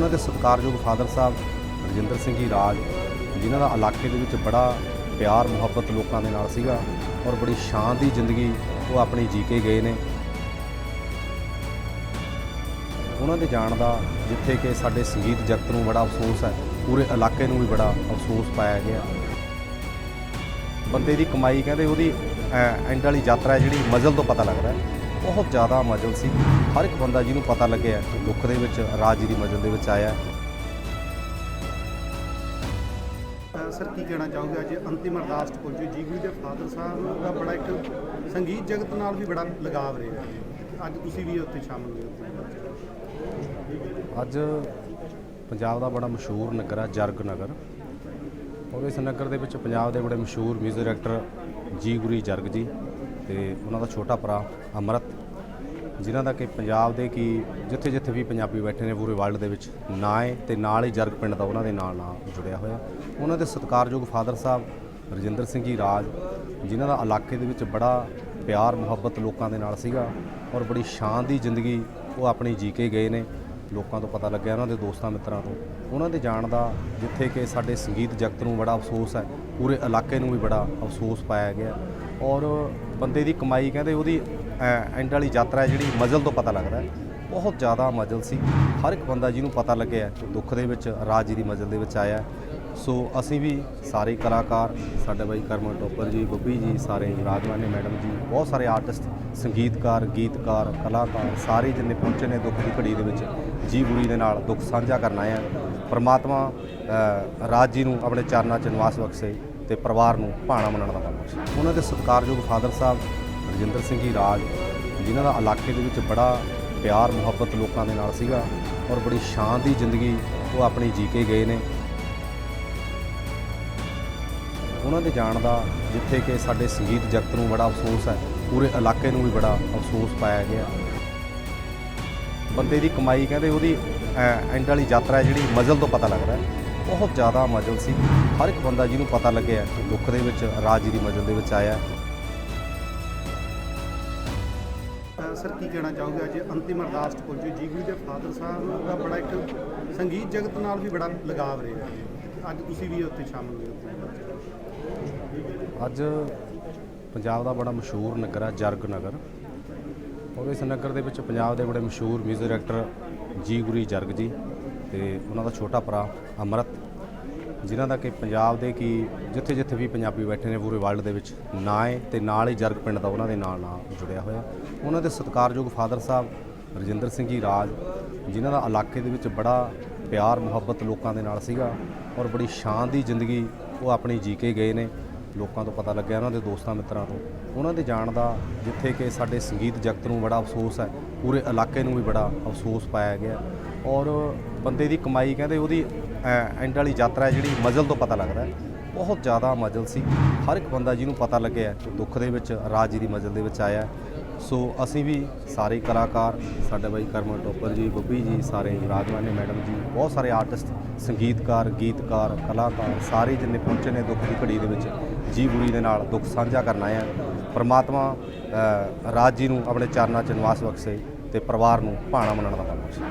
ਉਹਨਾਂ ਦੇ ਸਤਿਕਾਰਯੋਗ ਫਾਦਰ ਸਾਹਿਬ ਰਜਿੰਦਰ ਸਿੰਘ ਜੀ ਰਾਜ, ਜਿਨ੍ਹਾਂ ਦਾ ਇਲਾਕੇ ਦੇ ਵਿੱਚ ਬੜਾ ਪਿਆਰ, ਮੁਹੱਬਤ ਲੋਕਾਂ ਦੇ ਨਾਲ ਸੀਗਾ ਔਰ ਬੜੀ ਸ਼ਾਨ ਦੀ ਜ਼ਿੰਦਗੀ ਉਹ ਆਪਣੀ ਜੀ ਕੇ ਗਏ ਨੇ। ਉਹਨਾਂ ਦੇ ਜਾਣ ਦਾ ਜਿੱਥੇ ਕਿ ਸਾਡੇ ਸੰਗੀਤ ਜਗਤ ਨੂੰ ਬੜਾ ਅਫਸੋਸ ਹੈ, ਪੂਰੇ ਇਲਾਕੇ ਨੂੰ ਵੀ ਬੜਾ ਅਫਸੋਸ ਪਾਇਆ ਗਿਆ। ਬੰਦੇ ਦੀ ਕਮਾਈ ਕਹਿੰਦੇ ਉਹਦੀ ਐਂਡ ਵਾਲੀ ਯਾਤਰਾ ਜਿਹੜੀ ਮਜ਼ਲ ਤੋਂ ਪਤਾ ਲੱਗਦਾ ਹੈ। ਬਹੁਤ ਜ਼ਿਆਦਾ ਮਜ਼ਲ ਸੀ। ਹਰ ਇੱਕ ਬੰਦਾ ਜਿਹਨੂੰ ਪਤਾ ਲੱਗਿਆ ਕਿ ਦੁੱਖ ਦੇ ਵਿੱਚ ਰਾਜ ਦੀ ਮਜ਼ਲ ਦੇ ਵਿੱਚ ਆਇਆ ਸਰ ਕੀ ਕਹਿਣਾ ਚਾਹੋਗੇ? ਅੱਜ ਅੰਤਿਮ ਅਰਦਾਸ ਪਹੁੰਚੇ ਜੀ ਗੁਰੂ ਦੇ ਫਾਦਰ ਸਾਹਿਬ ਦਾ ਬੜਾ ਇੱਕ ਸੰਗੀਤ ਜਗਤ ਨਾਲ ਵੀ ਬੜਾ ਲਗਾਵ ਰਿਹਾ ਅੱਜ ਤੁਸੀਂ ਵੀ ਉੱਥੇ ਸ਼ਾਮਲ ਹੋਏ ਅੱਜ ਪੰਜਾਬ ਦਾ ਬੜਾ ਮਸ਼ਹੂਰ ਨਗਰ ਹੈ ਜਰਗ ਨਗਰ। ਔਰ ਇਸ ਨਗਰ ਦੇ ਵਿੱਚ ਪੰਜਾਬ ਦੇ ਬੜੇ ਮਸ਼ਹੂਰ ਮਿਊਜ਼ਿਕ ਡਾਇਰੈਕਟਰ ਜੀ ਗੁਰੀ ਜਰਗ ਜੀ। ਤੇ ਉਹਨਾਂ ਦਾ ਛੋਟਾ ਭਰਾ ਅਮਰਤ, ਜਿਨ੍ਹਾਂ ਦਾ ਕਿ ਪੰਜਾਬ ਦੇ ਕੀ ਜਿੱਥੇ ਜਿੱਥੇ ਵੀ ਪੰਜਾਬੀ ਬੈਠੇ ਨੇ ਪੂਰੇ ਵਰਲਡ ਦੇ ਵਿੱਚ, ਨਾਂ ਹੈ ਤੇ ਨਾਲ ਹੀ ਜਰਗ ਪਿੰਡ ਦਾ ਉਹਨਾਂ ਦੇ ਨਾਲ ਨਾਂ ਜੁੜਿਆ ਹੋਇਆ। ਉਹਨਾਂ ਦੇ ਸਤਿਕਾਰਯੋਗ ਫਾਦਰ ਸਾਹਿਬ ਰਜਿੰਦਰ ਸਿੰਘ ਜੀ ਰਾਜ, ਜਿਨ੍ਹਾਂ ਦਾ ਇਲਾਕੇ ਦੇ ਵਿੱਚ ਬੜਾ ਪਿਆਰ, ਮੁਹੱਬਤ ਲੋਕਾਂ ਦੇ ਨਾਲ ਸੀਗਾ ਔਰ ਬੜੀ ਸ਼ਾਨ ਦੀ ਜ਼ਿੰਦਗੀ ਉਹ ਆਪਣੀ ਜੀ ਕੇ ਗਏ ਨੇ। ਲੋਕਾਂ ਤੋਂ ਪਤਾ ਲੱਗਿਆ ਉਹਨਾਂ ਦੇ ਦੋਸਤਾਂ ਮਿੱਤਰਾਂ ਤੋਂ। ਉਹਨਾਂ ਦੇ ਜਾਣ ਦਾ ਜਿੱਥੇ ਕਿ ਸਾਡੇ ਸੰਗੀਤ ਜਗਤ ਨੂੰ ਬੜਾ ਅਫਸੋਸ ਹੈ, ਪੂਰੇ ਇਲਾਕੇ ਨੂੰ ਵੀ ਬੜਾ ਅਫਸੋਸ ਪਾਇਆ ਗਿਆ। ਔਰ ਬੰਦੇ ਦੀ ਕਮਾਈ ਕਹਿੰਦੇ ਉਹਦੀ ਐਂਡ ਵਾਲੀ ਯਾਤਰਾ ਜਿਹੜੀ ਮਜ਼ਲ ਤੋਂ ਪਤਾ ਲੱਗਦਾ ਬਹੁਤ ਜ਼ਿਆਦਾ ਮਜ਼ਲ ਸੀ। ਹਰ ਇੱਕ ਬੰਦਾ ਜਿਹਨੂੰ ਪਤਾ ਲੱਗਿਆ ਦੁੱਖ ਦੇ ਵਿੱਚ, ਰਾਜ ਜੀ ਦੀ ਮਜ਼ਲ ਦੇ ਵਿੱਚ ਆਇਆ ਸੋ ਅਸੀਂ ਵੀ ਸਾਰੇ ਕਲਾਕਾਰ, ਸਾਡੇ ਬਾਈ ਕਰਮਨ ਟੋਪਰ ਜੀ ਬੱਬੀ ਜੀ, ਸਾਰੇ ਰਾਜਵਾਨੇ ਮੈਡਮ ਜੀ, ਬਹੁਤ ਸਾਰੇ ਆਰਟਿਸਟ ਸੰਗੀਤਕਾਰ, ਗੀਤਕਾਰ, ਕਲਾਕਾਰ, ਸਾਰੇ ਜਿੰਨੇ ਪਹੁੰਚੇ ਨੇ ਦੁੱਖ ਦੀ ਘੜੀ ਦੇ ਵਿੱਚ, ਜੀ ਗੁਰੀ ਦੇ ਨਾਲ ਦੁੱਖ ਸਾਂਝਾ ਕਰਨ ਆਏ ਆ ਪਰਮਾਤਮਾ ਰਾਜ ਜੀ ਨੂੰ ਆਪਣੇ ਚਰਨਾਂ 'ਚ ਨਿਵਾਸ ਬਖਸ਼ੇ। ਤੇ ਪਰਿਵਾਰ ਨੂੰ ਭਾਣਾ ਮੰਨਣ ਦਾ ਬਲ ਸੀ। ਉਹਨਾਂ ਦੇ ਸਤਿਕਾਰਯੋਗ ਫਾਦਰ ਸਾਹਿਬ ਰਜਿੰਦਰ ਸਿੰਘ ਜੀ ਰਾਜ, ਜਿਨ੍ਹਾਂ ਦਾ ਇਲਾਕੇ ਦੇ ਵਿੱਚ ਬੜਾ ਪਿਆਰ, ਮੁਹੱਬਤ ਲੋਕਾਂ ਦੇ ਨਾਲ ਸੀਗਾ ਔਰ ਬੜੀ ਸ਼ਾਨ ਦੀ ਜ਼ਿੰਦਗੀ ਉਹ ਆਪਣੀ ਜੀ ਕੇ ਗਏ ਨੇ। ਉਹਨਾਂ ਦੇ ਜਾਣ ਦਾ ਜਿੱਥੇ ਕਿ ਸਾਡੇ ਸੰਗੀਤ ਜਗਤ ਨੂੰ ਬੜਾ ਅਫਸੋਸ ਹੈ, ਪੂਰੇ ਇਲਾਕੇ ਨੂੰ ਵੀ ਬੜਾ ਅਫਸੋਸ ਪਾਇਆ ਗਿਆ। ਬੰਦੇ ਦੀ ਕਮਾਈ ਕਹਿੰਦੇ ਉਹਦੀ ਐਂਡ ਵਾਲੀ ਯਾਤਰਾ ਜਿਹੜੀ ਮਜ਼ਲ ਤੋਂ ਪਤਾ ਲੱਗਦਾ ਹੈ। ਬਹੁਤ ਜ਼ਿਆਦਾ ਮਜ਼ਲ ਸੀ। ਹਰ ਇੱਕ ਬੰਦਾ ਜਿਹਨੂੰ ਪਤਾ ਲੱਗਿਆ ਕਿ ਦੁੱਖ ਦੇ ਵਿੱਚ ਰਾਜ ਦੀ ਮਜ਼ਲ ਦੇ ਵਿੱਚ ਆਇਆ ਸਰ ਕੀ ਕਹਿਣਾ ਚਾਹੋਗੇ? ਅੱਜ ਅੰਤਿਮ ਅਰਦਾਸ ਪਹੁੰਚੇ ਜੀ ਗੁਰੂ ਦੇ ਫਾਦਰ ਸਾਹਿਬ ਦਾ ਬੜਾ ਇੱਕ ਸੰਗੀਤ ਜਗਤ ਨਾਲ ਵੀ ਬੜਾ ਲਗਾਵ ਰਿਹਾ ਅੱਜ ਤੁਸੀਂ ਵੀ ਉੱਥੇ ਸ਼ਾਮਲ ਹੋਏ ਅੱਜ ਪੰਜਾਬ ਦਾ ਬੜਾ ਮਸ਼ਹੂਰ ਨਗਰ ਹੈ ਜਰਗ ਨਗਰ। ਔਰ ਇਸ ਨਗਰ ਦੇ ਵਿੱਚ ਪੰਜਾਬ ਦੇ ਬੜੇ ਮਸ਼ਹੂਰ ਮਿਊਜ਼ਿਕ ਡਾਇਰੈਕਟਰ ਜੀ ਗੁਰੀ ਜਰਗ ਜੀ। ਤੇ ਉਹਨਾਂ ਦਾ ਛੋਟਾ ਭਰਾ ਅਮਰਤ, ਜਿਨ੍ਹਾਂ ਦਾ ਕਿ ਪੰਜਾਬ ਦੇ ਕੀ ਜਿੱਥੇ ਜਿੱਥੇ ਵੀ ਪੰਜਾਬੀ ਬੈਠੇ ਨੇ ਪੂਰੇ ਵਰਲਡ ਦੇ ਵਿੱਚ, ਨਾਂ ਹੈ ਤੇ ਨਾਲ ਹੀ ਜਰਗ ਪਿੰਡ ਦਾ ਉਹਨਾਂ ਦੇ ਨਾਲ ਨਾਂ ਜੁੜਿਆ ਹੋਇਆ। ਉਹਨਾਂ ਦੇ ਸਤਿਕਾਰਯੋਗ ਫਾਦਰ ਸਾਹਿਬ ਰਜਿੰਦਰ ਸਿੰਘ ਜੀ ਰਾਜ, ਜਿਨ੍ਹਾਂ ਦਾ ਇਲਾਕੇ ਦੇ ਵਿੱਚ ਬੜਾ ਪਿਆਰ, ਮੁਹੱਬਤ ਲੋਕਾਂ ਦੇ ਨਾਲ ਸੀਗਾ ਔਰ ਬੜੀ ਸ਼ਾਨ ਦੀ ਜ਼ਿੰਦਗੀ ਉਹ ਆਪਣੀ ਜੀ ਕੇ ਗਏ ਨੇ। ਲੋਕਾਂ ਤੋਂ ਪਤਾ ਲੱਗਿਆ ਉਹਨਾਂ ਦੇ ਦੋਸਤਾਂ ਮਿੱਤਰਾਂ ਤੋਂ। ਉਹਨਾਂ ਦੇ ਜਾਣ ਦਾ ਜਿੱਥੇ ਕਿ ਸਾਡੇ ਸੰਗੀਤ ਜਗਤ ਨੂੰ ਬੜਾ ਅਫਸੋਸ ਹੈ, ਪੂਰੇ ਇਲਾਕੇ ਨੂੰ ਵੀ ਬੜਾ ਅਫਸੋਸ ਪਾਇਆ ਗਿਆ। ਔਰ ਬੰਦੇ ਦੀ ਕਮਾਈ ਕਹਿੰਦੇ ਉਹਦੀ ਐਂਡ ਵਾਲੀ ਯਾਤਰਾ ਹੈ ਜਿਹੜੀ ਮਜ਼ਲ ਤੋਂ ਪਤਾ ਲੱਗਦਾ ਹੈ। ਬਹੁਤ ਜ਼ਿਆਦਾ ਮਜ਼ਲ ਸੀ। ਹਰ ਇੱਕ ਬੰਦਾ ਜਿਹਨੂੰ ਪਤਾ ਲੱਗਿਆ ਦੁੱਖ ਦੇ ਵਿੱਚ, ਰਾਜ ਜੀ ਦੀ ਮਜ਼ਲ ਦੇ ਵਿੱਚ ਆਇਆ ਸੋ ਅਸੀਂ ਵੀ ਸਾਰੇ ਕਲਾਕਾਰ, ਸਾਡੇ ਬਾਈ ਕਰਮਨ ਟੋਪਰ ਜੀ ਬੱਬੀ ਜੀ, ਸਾਰੇ ਰਾਜਵਾਨੇ ਮੈਡਮ ਜੀ, ਬਹੁਤ ਸਾਰੇ ਆਰਟਿਸਟ ਸੰਗੀਤਕਾਰ, ਗੀਤਕਾਰ, ਕਲਾਕਾਰ, ਸਾਰੇ ਜਿੰਨੇ ਪਹੁੰਚੇ ਨੇ ਦੁੱਖ ਦੀ ਘੜੀ ਦੇ ਵਿੱਚ, ਜੀ ਗੁਰੀ ਦੇ ਨਾਲ ਦੁੱਖ ਸਾਂਝਾ ਕਰਨ ਆਏ ਆ ਪਰਮਾਤਮਾ ਰਾਜ ਜੀ ਨੂੰ ਆਪਣੇ ਚਰਨਾਂ 'ਚ ਨਿਵਾਸ ਬਖਸ਼ੇ ਤੇ ਪਰਿਵਾਰ ਨੂੰ ਭਾਣਾ ਮੰਨਣ ਦਾ ਬਲ ਬਖਸ਼ੇ।